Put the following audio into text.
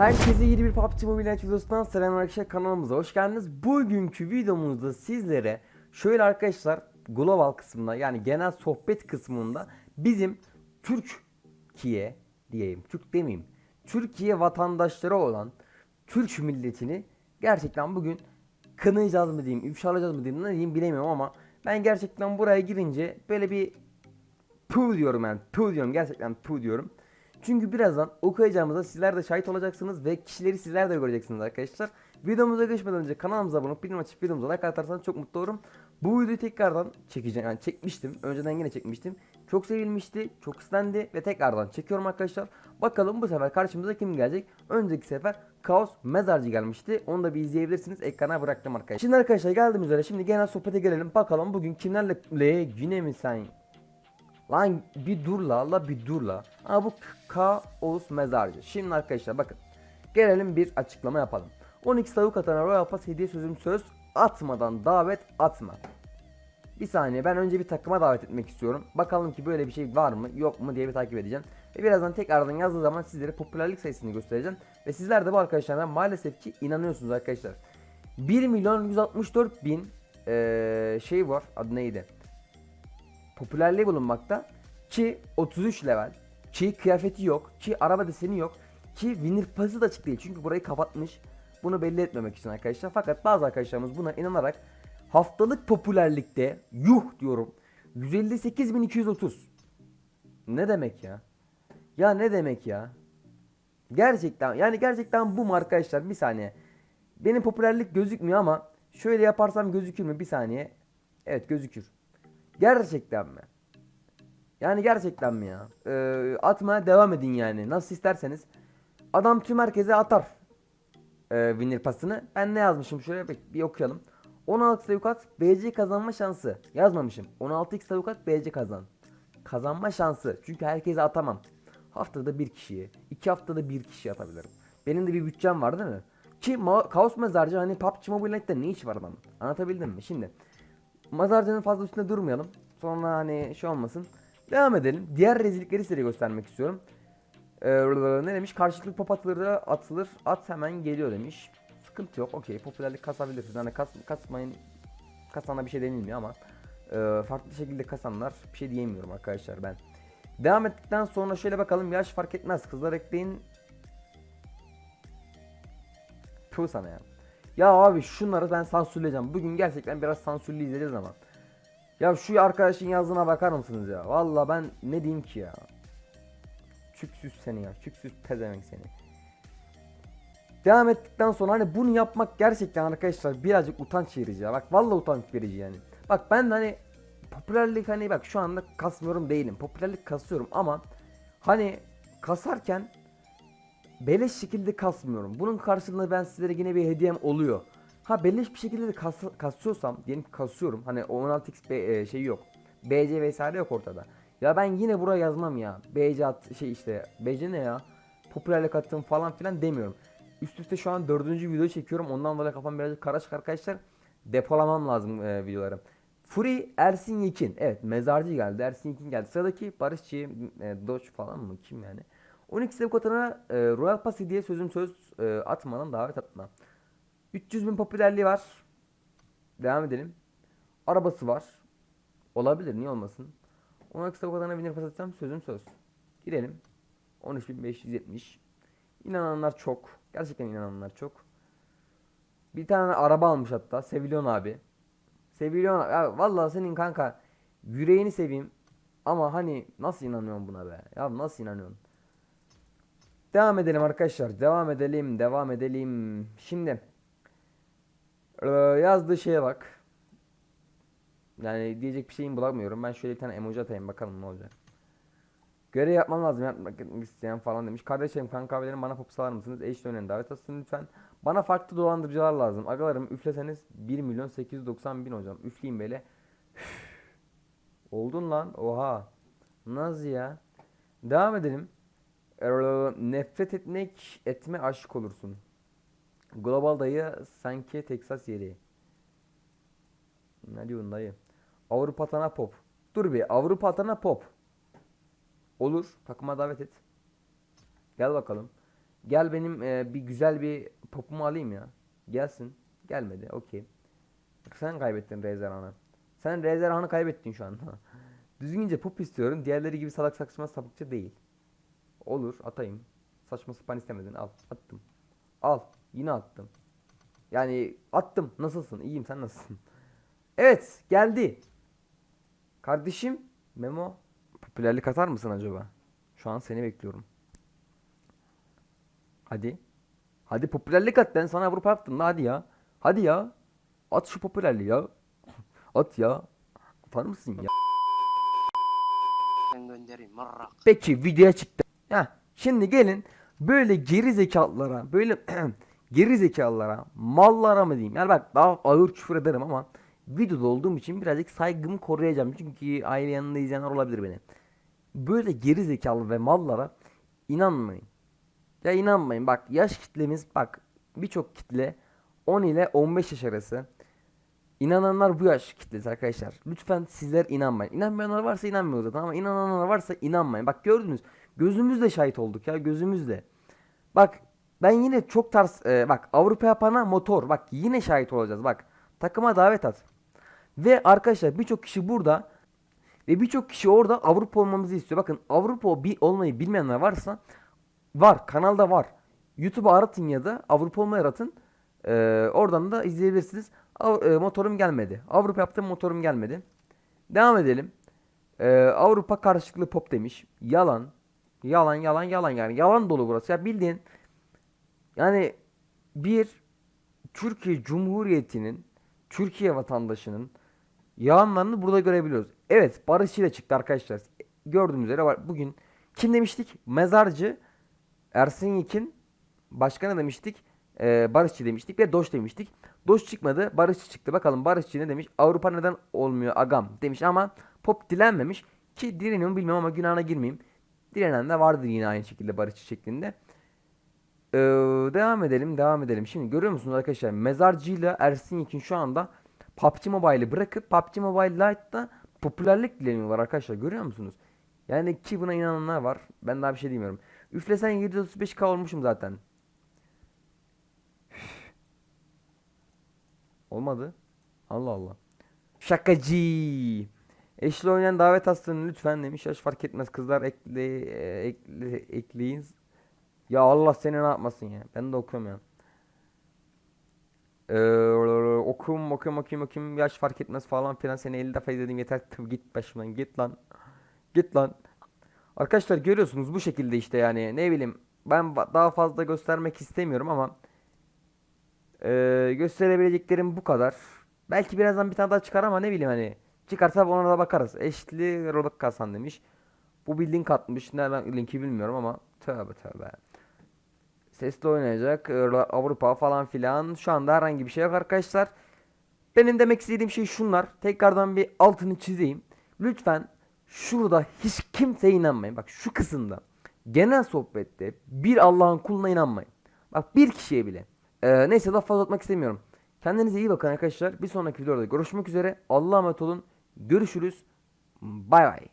Herkese yeni bir PUBG Mobile videosundan selam arkadaşlar kanalımıza hoş geldiniz. Bugünkü videomuzda sizlere şöyle arkadaşlar global kısmında yani genel sohbet kısmında bizim Türkiye diyeyim Türk demeyeyim Türkiye vatandaşları olan Türk milletini gerçekten bugün kınayacağız mı diyeyim ifşalayacağız mı diyeyim ne diyeyim bilemiyorum ama ben gerçekten buraya girince böyle bir Puh diyorum yani. Puh diyorum. Gerçekten puh diyorum. Çünkü birazdan okuyacağımıza sizler de şahit olacaksınız ve kişileri sizler de göreceksiniz arkadaşlar. Videomuza geçmeden önce kanalımıza abone olup bildirim açıp videomuza like atarsanız çok mutlu olurum. Bu videoyu tekrardan çekeceğim. Yani çekmiştim. Önceden yine çekmiştim. Çok sevilmişti. Çok istendi ve tekrardan çekiyorum arkadaşlar. Bakalım bu sefer karşımıza kim gelecek? Önceki sefer Kaos Mezarcı gelmişti. Onu da bir izleyebilirsiniz. Ekrana bıraktım arkadaşlar. Şimdi arkadaşlar geldiğimiz üzere şimdi genel sohbete gelelim. Bakalım bugün kimlerle yine mi sen Lan bir dur la bir dur la. Ha bu kaos mezarcı. Şimdi arkadaşlar bakın. Gelelim bir açıklama yapalım. 12 tavuk atana Royal Pass hediye sözüm söz atmadan davet atma. Bir saniye ben önce bir takıma davet etmek istiyorum. Bakalım ki böyle bir şey var mı yok mu diye bir takip edeceğim. Ve birazdan tekrardan yazdığı zaman sizlere popülerlik sayısını göstereceğim. Ve sizler de bu arkadaşlardan maalesef ki inanıyorsunuz arkadaşlar. 1 milyon 164 bin eee, şey var adı neydi? Popülerliği bulunmakta. Ki 33 level. Ki kıyafeti yok. Ki araba deseni yok. Ki winner pass'ı da açık değil. Çünkü burayı kapatmış. Bunu belli etmemek için arkadaşlar. Fakat bazı arkadaşlarımız buna inanarak haftalık popülerlikte yuh diyorum 158.230 Ne demek ya? Ya ne demek ya? Gerçekten yani gerçekten bu mu arkadaşlar? Bir saniye. Benim popülerlik gözükmüyor ama şöyle yaparsam gözükür mü? Bir saniye. Evet gözükür. Gerçekten mi? Yani gerçekten mi ya? Ee, atmaya devam edin yani. Nasıl isterseniz. Adam tüm herkese atar. Ee, winner pasını. Ben ne yazmışım şöyle bir, bir okuyalım. 16 sayı at BC kazanma şansı. Yazmamışım. 16x sayı at BC kazan. Kazanma şansı. Çünkü herkese atamam. Haftada bir kişiye. iki haftada bir kişiye atabilirim. Benim de bir bütçem var değil mi? Ki Ma- Kaos Mezarcı hani PUBG Mobile Leg'de ne iş var adamın? Anlatabildim mi? Şimdi Mazarcının fazla üstünde durmayalım. Sonra hani şey olmasın. Devam edelim. Diğer rezillikleri size göstermek istiyorum. Ee, ne demiş? Karşılıklı pop atılır, atılır. At hemen geliyor demiş. Sıkıntı yok. Okey. Popülerlik kasabilirsiniz. Hani kas, kasmayın. Kasana bir şey denilmiyor ama. e, farklı şekilde kasanlar bir şey diyemiyorum arkadaşlar ben. Devam ettikten sonra şöyle bakalım. Yaş fark etmez. Kızlar ekleyin. Tuğ sana ya. Ya abi şunları ben sansürleyeceğim. Bugün gerçekten biraz sansürlü izleyeceğiz ama. Ya şu arkadaşın yazdığına bakar mısınız ya? Valla ben ne diyeyim ki ya? Çüksüz seni ya. Çüksüz pezevenk seni. Devam ettikten sonra hani bunu yapmak gerçekten arkadaşlar birazcık utanç verici ya. Bak valla utanç verici yani. Bak ben hani popülerlik hani bak şu anda kasmıyorum değilim. Popülerlik kasıyorum ama hani kasarken beleş şekilde kasmıyorum. Bunun karşılığında ben sizlere yine bir hediyem oluyor. Ha beleş bir şekilde de kas, kasıyorsam diyelim ki kasıyorum. Hani 16x B, e, şey yok. BC vesaire yok ortada. Ya ben yine buraya yazmam ya. BC at, şey işte BC ne ya? Popülerlik attım falan filan demiyorum. Üst üste şu an dördüncü video çekiyorum. Ondan dolayı kafam birazcık karışık arkadaşlar. Depolamam lazım e, videoları. Free Ersin Yekin. Evet mezarcı geldi. Ersin Yekin geldi. Sıradaki Barışçı, e, Doç falan mı? Kim yani? 12 sev katına e, Royal Pass diye sözüm söz e, atmadan davet atma. 300 bin popülerliği var. Devam edelim. Arabası var. Olabilir niye olmasın. 12 sev katına binir pas atacağım sözüm söz. Girelim. 13.570. İnananlar çok. Gerçekten inananlar çok. Bir tane araba almış hatta. Sevilyon abi. Sevilyon ya vallahi senin kanka yüreğini seveyim. Ama hani nasıl inanıyorsun buna be? Ya nasıl inanıyorsun? Devam edelim arkadaşlar. Devam edelim. Devam edelim. Şimdi eee, yazdığı şeye bak. Yani diyecek bir şeyim bulamıyorum. Ben şöyle bir tane emoji atayım bakalım ne olacak. Görev yapmam lazım yapmak isteyen falan demiş. Kardeşlerim kanka abilerim bana pop salar mısınız? Eş dönen davet atsın lütfen. Bana farklı dolandırıcılar lazım. Agalarım üfleseniz 1 milyon 890 bin hocam. Üfleyin böyle. Üf. Oldun lan. Oha. Nasıl ya? Devam edelim. Nefret etmek etme aşık olursun. Global dayı sanki Texas yeri. Ne diyorsun dayı? Avrupa Atana Pop. Dur bir Avrupa Atana Pop. Olur. Takıma davet et. Gel bakalım. Gel benim e, bir güzel bir popumu alayım ya. Gelsin. Gelmedi. Okey. Sen kaybettin Rezerhan'ı. Sen Rezerhan'ı kaybettin şu anda. Düzgünce pop istiyorum. Diğerleri gibi salak saçma sapıkça değil. Olur atayım. Saçma sapan istemedin. Al. Attım. Al. Yine attım. Yani attım. Nasılsın? İyiyim. Sen nasılsın? Evet. Geldi. Kardeşim. Memo. Popülerlik atar mısın acaba? Şu an seni bekliyorum. Hadi. Hadi popülerlik at. Ben sana Avrupa yaptım. da Hadi ya. Hadi ya. At şu popülerliği ya. At ya. Atar mısın ya? Ben göndereyim marrak. Peki videoya çıktı. Şimdi gelin böyle geri zekalılara, böyle geri zekalılara, mallara mı diyeyim? Yani bak daha ağır küfür ederim ama videoda olduğum için birazcık saygımı koruyacağım. Çünkü aile yanında izleyenler olabilir beni. Böyle geri zekalı ve mallara inanmayın. Ya inanmayın bak yaş kitlemiz bak birçok kitle 10 ile 15 yaş arası. İnananlar bu yaş kitlesi arkadaşlar. Lütfen sizler inanmayın. İnanmayanlar varsa inanmıyor zaten ama inananlar varsa inanmayın. Bak gördünüz. Gözümüzle şahit olduk ya gözümüzle. Bak ben yine çok tarz e, bak Avrupa yapana motor. Bak yine şahit olacağız. Bak takıma davet at. Ve arkadaşlar birçok kişi burada ve birçok kişi orada Avrupa olmamızı istiyor. Bakın Avrupa bi- olmayı bilmeyenler varsa var. Kanalda var. YouTube'a aratın ya da Avrupa olmayı aratın. Ee, oradan da izleyebilirsiniz. Av- e, motorum gelmedi. Avrupa yaptım motorum gelmedi. Devam edelim. Ee, Avrupa karşılıklı pop demiş. Yalan. Yalan yalan yalan yani. Yalan dolu burası. Ya bildiğin yani bir Türkiye Cumhuriyeti'nin Türkiye vatandaşının yalanlarını burada görebiliyoruz. Evet Barış ile çıktı arkadaşlar. Gördüğünüz üzere var. Bugün kim demiştik? Mezarcı Ersin Yekin başkanı demiştik. Ee, Barışçı demiştik ve Doş demiştik. Doş çıkmadı. Barışçı çıktı. Bakalım Barışçı ne demiş? Avrupa neden olmuyor agam demiş ama pop dilenmemiş. Ki direniyor mu bilmiyorum ama günahına girmeyeyim. Direnen de vardır yine aynı şekilde Barışçı şeklinde. Ee, devam edelim, devam edelim. Şimdi görüyor musunuz arkadaşlar? Mezarcıyla Ersin Yekin şu anda PUBG Mobile'ı bırakıp PUBG Mobile Lite'da popülerlik dileniyorlar arkadaşlar. Görüyor musunuz? Yani ki buna inananlar var. Ben daha bir şey demiyorum. Üflesen 735k olmuşum zaten. Olmadı. Allah Allah. Şakacı. Eşli oynayan davet atsın lütfen demiş. Yaş fark etmez. Kızlar ekle, e, ekle ekleyin. Ya Allah seni ne yapmasın ya. Ben de okuyorum ya. Ee, okum okum okum okum yaş fark etmez falan filan. Seni 50 defa izledim. Yeter. Tüh, git başımdan git lan. Git lan. Arkadaşlar görüyorsunuz bu şekilde işte yani. Ne bileyim ben daha fazla göstermek istemiyorum ama ee, gösterebileceklerim bu kadar. Belki birazdan bir tane daha çıkar ama ne bileyim hani çıkarsa ona da bakarız eşli Robot Kasan demiş bu bir link atmış nereden linki bilmiyorum ama tövbe tövbe Sesli oynayacak. e, Avrupa falan filan. Şu anda herhangi bir şey yok arkadaşlar. Benim demek istediğim şey şunlar. Tekrardan bir altını çizeyim. Lütfen şurada hiç kimseye inanmayın. Bak şu kısımda. Genel sohbette bir Allah'ın kuluna inanmayın. Bak bir kişiye bile. Ee, neyse daha fazla atmak istemiyorum. Kendinize iyi bakın arkadaşlar. Bir sonraki videoda görüşmek üzere. Allah'a emanet olun. Görüşürüz. Bay bay.